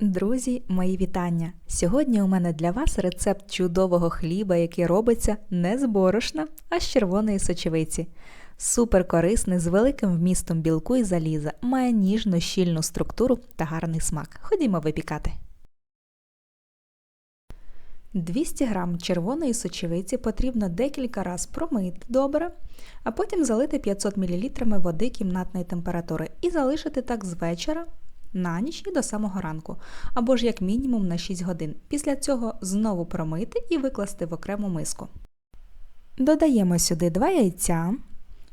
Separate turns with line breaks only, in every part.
Друзі, мої вітання! Сьогодні у мене для вас рецепт чудового хліба, який робиться не з борошна, а з червоної сочевиці. Супер корисний, з великим вмістом білку і заліза, має ніжну щільну структуру та гарний смак. Ходімо випікати. 200 г червоної сочевиці потрібно декілька разів промити добре, а потім залити 500 мл води кімнатної температури і залишити так з вечора на ніч і до самого ранку, або ж як мінімум на 6 годин. Після цього знову промити і викласти в окрему миску. Додаємо сюди 2 яйця,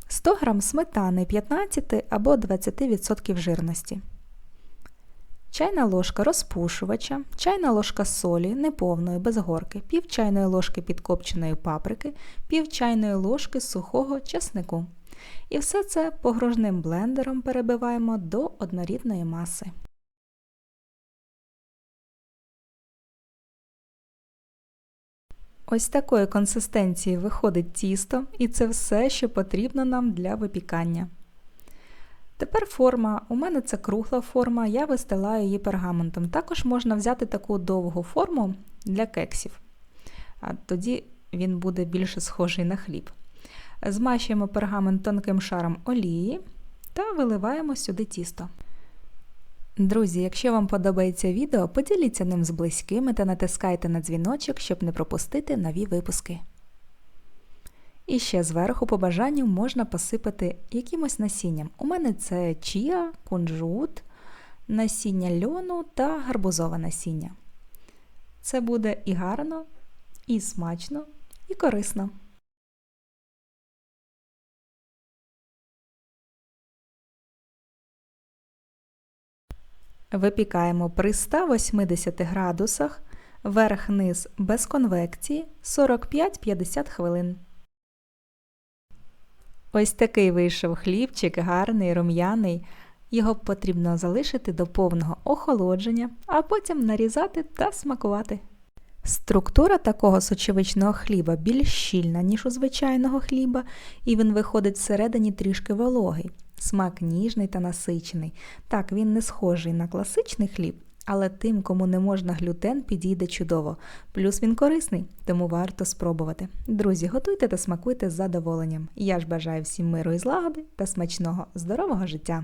100 г сметани 15 або 20% жирності. Чайна ложка розпушувача, чайна ложка солі неповної без горки, пів чайної ложки підкопченої паприки, пів чайної ложки сухого чеснику. І все це погружним блендером перебиваємо до однорідної маси. Ось такої консистенції виходить тісто, і це все, що потрібно нам для випікання. Тепер форма. У мене це кругла форма, я вистилаю її пергаментом. Також можна взяти таку довгу форму для кексів, а тоді він буде більше схожий на хліб. Змащуємо пергамент тонким шаром олії та виливаємо сюди тісто. Друзі, якщо вам подобається відео, поділіться ним з близькими та натискайте на дзвіночок, щоб не пропустити нові випуски. І ще зверху, по бажанню, можна посипати якимось насінням. У мене це чія, кунжут, насіння льону та гарбузове насіння. Це буде і гарно, і смачно, і корисно. Випікаємо при 180 градусах верх-низ без конвекції 45-50 хвилин. Ось такий вийшов хлібчик, гарний, рум'яний. Його потрібно залишити до повного охолодження, а потім нарізати та смакувати. Структура такого сочевичного хліба більш щільна, ніж у звичайного хліба, і він виходить всередині трішки вологий. Смак ніжний та насичений. Так, він не схожий на класичний хліб, але тим, кому не можна глютен, підійде чудово. Плюс він корисний, тому варто спробувати. Друзі, готуйте та смакуйте з задоволенням. Я ж бажаю всім миру і злагоди та смачного, здорового життя!